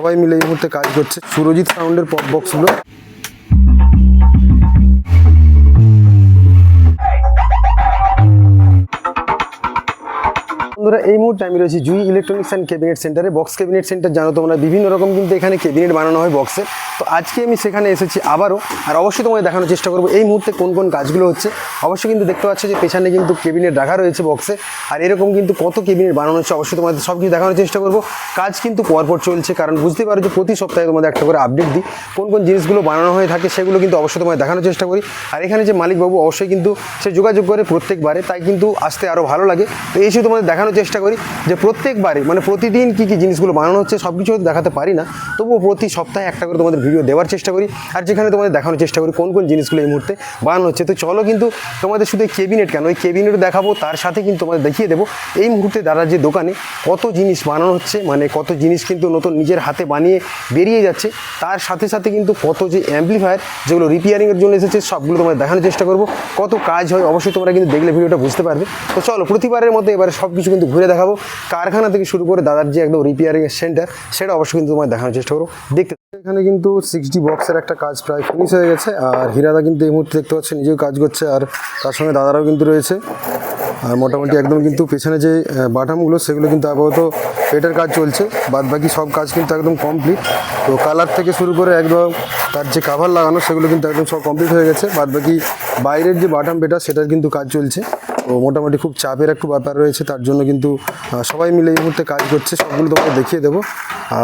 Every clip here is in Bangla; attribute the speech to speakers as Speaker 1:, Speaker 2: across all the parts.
Speaker 1: সবাই মিলে এই মুহূর্তে কাজ করছে। সুরজিৎ সাউন্ডের পপ বক্সগুলো বন্ধুরা, এই মুহূর্তে আমি রয়েছি জুই ইলেকট্রনিক্স অ্যান্ড ক্যাবিনেট সেন্টারে বক্স ক্যাবিনেট সেন্টার জানো তোমরা, বিভিন্ন রকম কিন্তু এখানে ক্যাবিনেট বানানো হয় বক্সে তো আজকে আমি সেখানে এসেছি আবারও, আর অবশ্যই তোমায় দেখানোর চেষ্টা করব, এই মুহূর্তে কোন কোন কাজগুলো হচ্ছে। অবশ্যই কিন্তু দেখতে পাচ্ছ যে পেছনে কিন্তু ক্যাবিনেট রাখা রয়েছে বক্সে আর এরকম কিন্তু কত ক্যাবিনেট বানানো হচ্ছে, অবশ্যই তোমাদের সব কিছু দেখানোর চেষ্টা করব। কাজ কিন্তু পরপর চলছে, কারণ বুঝতে পারো যে প্রতি সপ্তাহে তোমাদের একটা করে আপডেট দিই। কোন কোন জিনিসগুলো বানানো হয়ে থাকে সেগুলো কিন্তু অবশ্যই তোমায় দেখানোর চেষ্টা করি। আর এখানে যে মালিকবাবু, অবশ্যই কিন্তু সে যোগাযোগ করে প্রত্যেকবারে, তাই কিন্তু আসতে আরও ভালো লাগে। তো এই শুধু তোমাদের দেখানোর চেষ্টা করি যে প্রত্যেকবারে মানে প্রতিদিন কী কী জিনিসগুলো বানানো হচ্ছে সব কিছু দেখাতে পারি না। তবুও প্রতি সপ্তাহে একটা করে তোমাদের ভিডিও দেওয়ার চেষ্টা করি। আর যেখানে তোমাদের দেখানোর চেষ্টা করি, কোন কোন জিনিসগুলো এই মুহূর্তে বানানো হচ্ছে। তো চলো কিন্তু তোমাদের শুধু কেবিনেট কেন, ওই কেবিনেট দেখাবো, তার সাথে কিন্তু তোমাদের দেখিয়ে দেবো। এই মুহূর্তে দাদার যে দোকানে কত জিনিস বানানো হচ্ছে মানে কত জিনিস কিন্তু নতুন নিজের হাতে বানিয়ে বেরিয়ে যাচ্ছে। তার সাথে সাথে কিন্তু কত যে অ্যাম্পলিফায়ার যেগুলো রিপেয়ারিংয়ের জন্য এসেছে, সবগুলো তোমাদের দেখানোর চেষ্টা করব। কত কাজ হয়, অবশ্যই তোমরা কিন্তু দেখলে ভিডিওটা বুঝতে পারবে। তো চলো, প্রতিবারের মতো এবারে সব কিছু কিন্তু ঘুরে দেখাবো। কারখানা থেকে শুরু করে দাদার যে একদম রিপেয়ারিংয়ের সেন্টার সেটা অবশ্যই কিন্তু তোমায় দেখানোর চেষ্টা করব। দেখতে এখানে কিন্তু সিক্সটি বক্সের একটা কাজ প্রায় ফিনিশ হয়ে গেছে, আর হীরাদা কিন্তু এই মুহূর্তে দেখতে পাচ্ছে নিজেও কাজ করছে, আর তার সঙ্গে দাদারাও কিন্তু রয়েছে। আর মোটামুটি একদম কিন্তু পেছনে যে বাটামগুলো সেগুলো কিন্তু আপাতত পেটের কাজ চলছে। বাদ বাকি সব কাজ কিন্তু একদম কমপ্লিট তো কালার থেকে শুরু করে একদম তার যে কাভার লাগানো, সেগুলো কিন্তু একদম সব কমপ্লিট হয়ে গেছে। বাদ বাকি বাইরের যে বাটাম পেটা সেটার কিন্তু কাজ চলছে। তো মোটামুটি খুব চাপের একটু ব্যাপার রয়েছে, তার জন্য কিন্তু সবাই মিলে এই মুহূর্তে কাজ করছে, সবগুলো তোমাকে দেখিয়ে দেবো।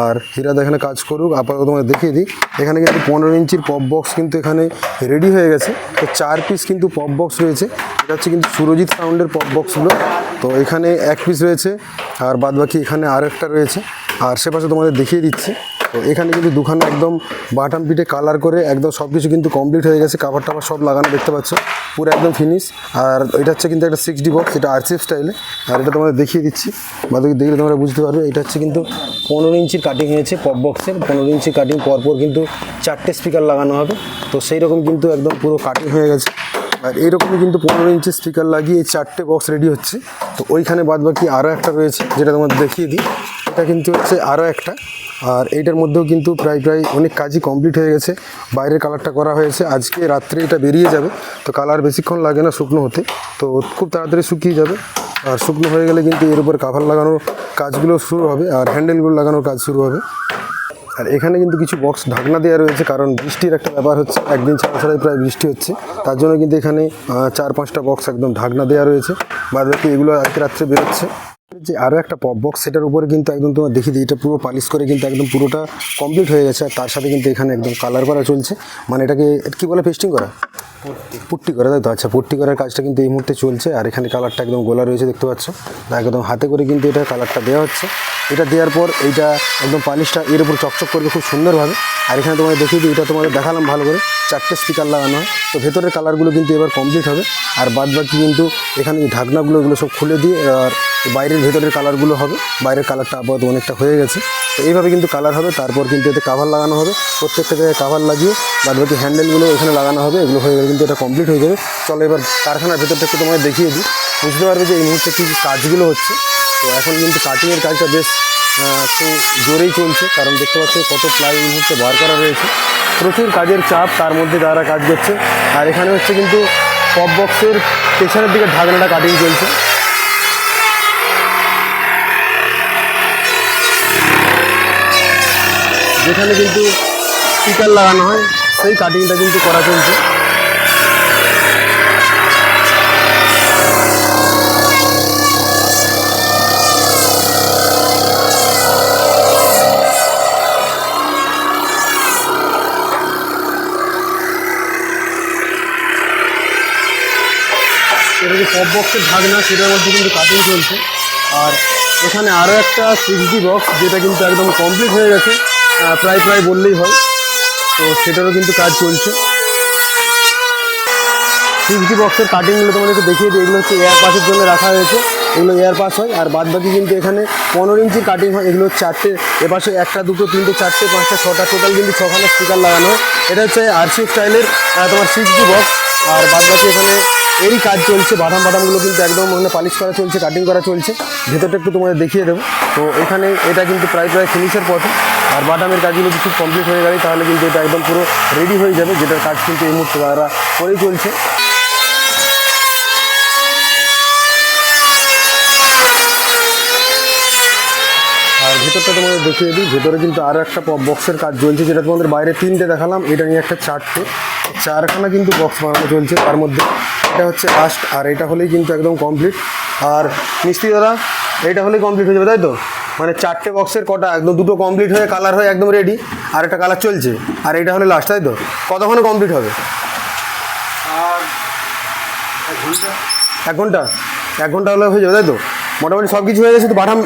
Speaker 1: আর হীরাদা এখানে কাজ করুক, আপাতত তোমাকে দেখিয়ে দিই। এখানে কিন্তু পনেরো ইঞ্চির পপ বক্স কিন্তু এখানে রেডি হয়ে গেছে। তো চার পিস কিন্তু পপ বক্স রয়েছে, এটা হচ্ছে কিন্তু সুরজিৎ সাউন্ডের পপ বক্সগুলো। তো এখানে এক পিস রয়েছে, আর বাদ বাকি এখানে আর একটা রয়েছে। আর সে পাশে তোমাদের দেখিয়ে দিচ্ছি। তো এখানে কিন্তু দুখানে একদম বাটাম পিঠে কালার করে একদম সব কিছু কিন্তু কমপ্লিট হয়ে গেছে কাভার টাভার সব লাগানো দেখতে পাচ্ছ। পুরো একদম ফিনিশ আর এটা হচ্ছে কিন্তু একটা সিক্স ডি বক্স এটা আরসিএফ স্টাইলে আর এটা তোমাদের দেখিয়ে দিচ্ছি। বাদবাকি দেখলে তোমরা বুঝতে পারবে, এটা হচ্ছে কিন্তু পনেরো ইঞ্চির কাটিং হয়েছে পপ বক্সের পনেরো ইঞ্চি কাটিং পরপর কিন্তু চারটে স্পিকার লাগানো হবে। তো সেই রকম কিন্তু একদম পুরো কাটিং হয়ে গেছে। আর এইরকমই কিন্তু পনেরো ইঞ্চি স্পিকার লাগিয়ে এই চারটে বক্স রেডি হচ্ছে। তো ওইখানে বাদ বাকি আরও একটা রয়েছে, যেটা তোমাদের দেখিয়ে দিই। এটা কিন্তু হচ্ছে আরও একটা। আর এইটার মধ্যেও কিন্তু প্রায় প্রায় অনেক কাজই কমপ্লিট হয়ে গেছে। বাইরের কালারটা করা হয়েছে। আজকে রাত্রে এটা বেরিয়ে যাবে। তো কালার বেশিক্ষণ লাগে না শুকনো হতে। তো খুব তাড়াতাড়ি শুকিয়ে যাবে। আর শুকনো হয়ে গেলে কিন্তু এর উপর কাভার লাগানোর কাজগুলো শুরু হবে আর হ্যান্ডেলগুলো লাগানোর কাজ শুরু হবে। আর এখানে কিন্তু কিছু বক্স ঢাকনা দেওয়া রয়েছে, কারণ বৃষ্টির একটা ব্যাপার হচ্ছে। একদিন ছাড়া ছাড়াই প্রায় বৃষ্টি হচ্ছে। তার জন্য কিন্তু এখানে চার পাঁচটা বক্স একদম ঢাকনা দেওয়া রয়েছে। বাদ বাকি এগুলো আজকে রাত্রে বেরোচ্ছে। যে আরও একটা পপ বক্স সেটার উপরে কিন্তু একদম তোমার দেখি দিই এটা পুরো পালিশ করে কিন্তু একদম পুরোটা কমপ্লিট হয়ে গেছে। আর তার সাথে কিন্তু এখানে একদম কালার করা চলছে। মানে এটাকে কী বলে পেস্টিং করা? পুট্টি। করা তাই তো? আচ্ছা পুট্টি করার কাজটা কিন্তু এই মুহূর্তে চলছে। আর এখানে কালারটা একদম গোলা রয়েছে দেখতে পাচ্ছ? একদম হাতে করে কিন্তু এটা কালারটা দেওয়া হচ্ছে। এটা দেওয়ার পর এইটা একদম পালিশটা এর উপর চকচক করবে খুব সুন্দরভাবে। আর এখানে তোমাদের দেখিয়ে দিই, এটা তোমাদের দেখালাম ভালো করে। চারটে স্পিকার লাগানো হয়। তো ভেতরের কালারগুলো কিন্তু এবার কমপ্লিট হবে। আর বাদ বাকি কিন্তু এখানে ঢাকনাগুলো, এগুলো সব খুলে দিয়ে, আর বাইরের ভেতরের কালারগুলো হবে। বাইরের কালারটা আপাতত অনেকটা হয়ে গেছে। তো এইভাবে কিন্তু কালার হবে। তারপর কিন্তু এতে কাভার লাগানো হবে। প্রত্যেকটা জায়গায় কাভার লাগিয়ে বাদ বাকি হ্যান্ডেলগুলো এখানে লাগানো হবে। এগুলো হয়ে গেলে কিন্তু এটা কমপ্লিট হয়ে যাবে। চলো এবার কারখানার ভেতরটা একটু তোমায় দেখিয়ে দিই। বুঝতে পারবে যে এই মুহূর্তে কী কাজগুলো হচ্ছে। তো এখন কিন্তু কাটিংয়ের কাজটা বেশ খুব জোরেই চলছে, কারণ দেখতে পাচ্ছি কত প্লাই মুহূর্তে বার করা রয়েছে। প্রচুর কাজের চাপ, তার মধ্যে তারা কাজ করছে। আর এখানে হচ্ছে কিন্তু পপ বক্সের পেছনের দিকে ঢাকনাটা কাটিং চলছে। যেখানে কিন্তু স্পিকার লাগানো হয়, সেই কাটিংটা কিন্তু করা চলছে। এটা যে পপ বক্সের ঢাকনা, সেটার মধ্যে কিন্তু কাটিং চলছে। আর এখানে আরও একটা সিক্স ডি বক্স যেটা কিন্তু একদম কমপ্লিট হয়ে গেছে। প্রায় প্রায় বললেই হয়। তো সেটারও কিন্তু কাজ চলছে। সিক্স ডি বক্সের কাটিংগুলো তোমাদেরকে দেখিয়ে দিই। এগুলো হচ্ছে এয়ার পাসের জন্য রাখা হয়েছে। এগুলো এয়ার পাস হয়। আর বাদ বাকি কিন্তু এখানে পনেরো ইঞ্চির কাটিং হয়। এগুলো চারটে এপাশে একটা, দুটো, তিনটে, চারটে, পাঁচটা, ছটা টোটাল কিন্তু ছখানা স্পিকার লাগানো হয়। এটা হচ্ছে আরসি স্টাইলের তোমার সিক্স ডি বক্স আর বাদ বাকি এখানে এরই কাজ চলছে, বাদাম বাদামগুলো কিন্তু একদম মানে পালিশ করা চলছে কাটিং করা চলছে। ভেতরটা একটু তোমাদের দেখিয়ে দেবো। তো এখানে এটা কিন্তু প্রায় প্রায় ফিনিশের পথে আর বাদামের কাজগুলো কিছু কমপ্লিট হয়ে গেলে, তাহলে কিন্তু এটা একদম পুরো রেডি হয়ে যাবে, যেটার কাজ কিন্তু এই মুহূর্তে তারা করেই চলছে। আর ভেতরটা তোমাদের দেখিয়ে দিই, ভেতরে কিন্তু আরও একটা বক্সের কাজ চলছে, যেটা তোমাদের বাইরে তিনটে দেখালাম, এটা নিয়ে একটা চারটে চারখানা কিন্তু বক্স বানানো চলছে, তার মধ্যে এটা হচ্ছে লাস্ট আর এটা হলেই কিন্তু একদম কমপ্লিট আর মিস্ত্রি দাদা, এটা হলেই কমপ্লিট হয়ে যাবে, তাই তো? মানে চারটে বক্সের কটা, একদম দুটো কমপ্লিট হয়ে কালার হয়ে একদম রেডি আর একটা কালার চলছে। আর এটা হলে লাস্ট তাই তো? কতক্ষণে কমপ্লিট হবে? এক ঘণ্টা। এক ঘণ্টা হলে হয়ে যাবে, তাই তো? মোটামুটি সব কিছু হয়ে গেছে, তো বাটাম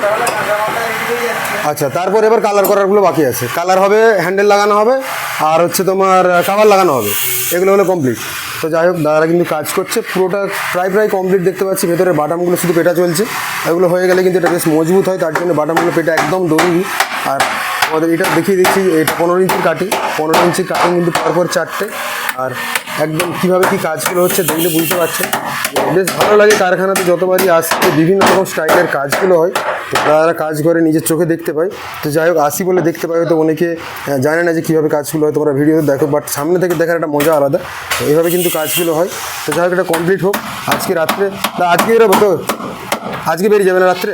Speaker 1: আচ্ছা তারপর এবার কালার করারগুলো বাকি আছে। কালার হবে হ্যান্ডেল লাগানো হবে আর হচ্ছে তোমার কাভার লাগানো হবে। এগুলো হলো কমপ্লিট তো যাই হোক, দাদারা কিন্তু কাজ করছে। পুরোটা প্রায় প্রায় কমপ্লিট দেখতে পাচ্ছি। ভেতরে বাটামগুলো শুধু পেটা চলছে। এগুলো হয়ে গেলে কিন্তু এটা বেশ মজবুত হয়। তার জন্য বাটামগুলো পেটা একদম জরুরি আর আমাদের এটা দেখিয়ে দিচ্ছি এটা পনেরো ইঞ্চির কাটিং পনেরো ইঞ্চির কাটিং কিন্তু পরপর চারটে। আর একদম কীভাবে কী কাজগুলো হচ্ছে দেখলে বুঝতে পারছেন। বেশ ভালো লাগে কারখানাতে যতবারই আসছে বিভিন্ন রকম স্টাইলের কাজগুলো হয়। তো তারা কাজ করে নিজের চোখে দেখতে পাই তো যাই হোক আসি বলে দেখতে পাই হয়তো অনেকে জানে না যে কীভাবে কাজগুলো হয়, তোমরা ভিডিওতে দেখো বাট সামনে থেকে দেখার একটা মজা আলাদা। তো এইভাবে কিন্তু কাজগুলো হয়। তো যাই হোক, এটা কমপ্লিট হোক। আজকে রাত্রে তা আজকে বেরোবো তো, আজকে বেরিয়ে যাবে না রাত্রে?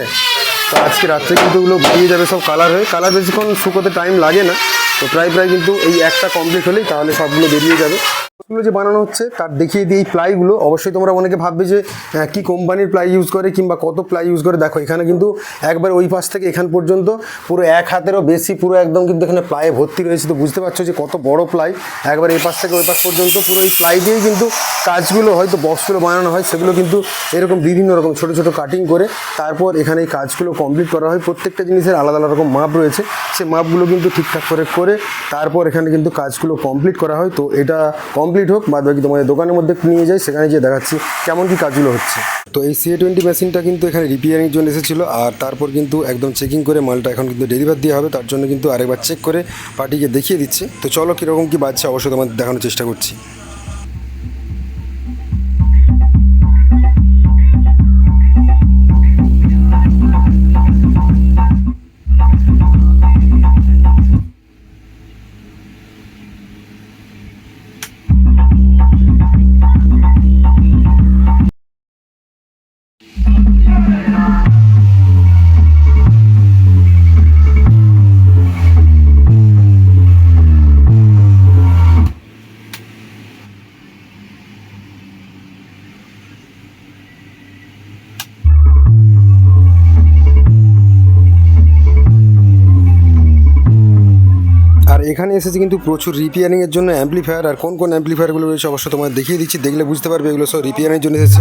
Speaker 1: তো আজকে রাত্রে কিন্তু ওগুলো বেরিয়ে যাবে সব কালার হয়ে। কালার বেশিক্ষণ শুকোতে টাইম লাগে না। তো প্রায় প্রায় কিন্তু এই একটা কমপ্লিট হলেই তাহলে সবগুলো বেরিয়ে যাবে। গুলো যে বানানো হচ্ছে, তার দেখিয়ে দিই এই প্লাইগুলো অবশ্যই তোমরা অনেকে ভাববে যে কি কোম্পানির প্লাই ইউজ করে কিংবা কত প্লাই ইউজ করে। দেখো, এখানে কিন্তু একবার ওই পাশ থেকে এখান পর্যন্ত পুরো এক হাতেরও বেশি, পুরো একদম কিন্তু এখানে প্লাইয়ে ভর্তি রয়েছে। তো বুঝতে পারছ যে কত বড় প্লাই একবার এই পাশ থেকে ওই পাশ পর্যন্ত পুরো এই প্লাই দিয়েই কিন্তু কাজগুলো হয়তো বক্সগুলো বানানো হয়। সেগুলো কিন্তু এরকম বিভিন্ন রকম ছোট ছোট কাটিং করে তারপর এখানে এই কাজগুলো কমপ্লিট করা হয়। প্রত্যেকটা জিনিসের আলাদা আলাদা রকম মাপ রয়েছে। সেই মাপগুলো কিন্তু ঠিকঠাক করে করে তারপর এখানে কিন্তু কাজগুলো কমপ্লিট করা হয়। তো এটা কমপ্লিট হোক, বাদ বাকি তোমাদের দোকানের মধ্যে নিয়ে যাই, সেখানে গিয়ে দেখাচ্ছি কেমন কি কাজগুলো হচ্ছে। তো এই সিএ টোয়েন্টি মেশিনটা কিন্তু এখানে রিপেয়ারিংয়ের জন্য এসেছিল, আর তারপর কিন্তু একদম চেকিং করে মালটা এখন কিন্তু ডেলিভার দেওয়া হবে, তার জন্য কিন্তু আরেকবার চেক করে পার্টিকে দেখিয়ে দিচ্ছে। তো চলো কীরকম কী বাজছে, অবশ্যই তোমাদের দেখানোর চেষ্টা করছি। এখানে এসেছে কিন্তু প্রচুর রিপেয়ারিংয়ের জন্য অ্যাম্পলিফায়ার আর কোন কোন অ্যাম্পলিফায়ারগুলো রয়েছে অবশ্যই তোমাদের দেখিয়ে দিচ্ছি, দেখলে বুঝতে পারবে এগুলো সব রিপেয়ারিংয়ের জন্য এসেছে।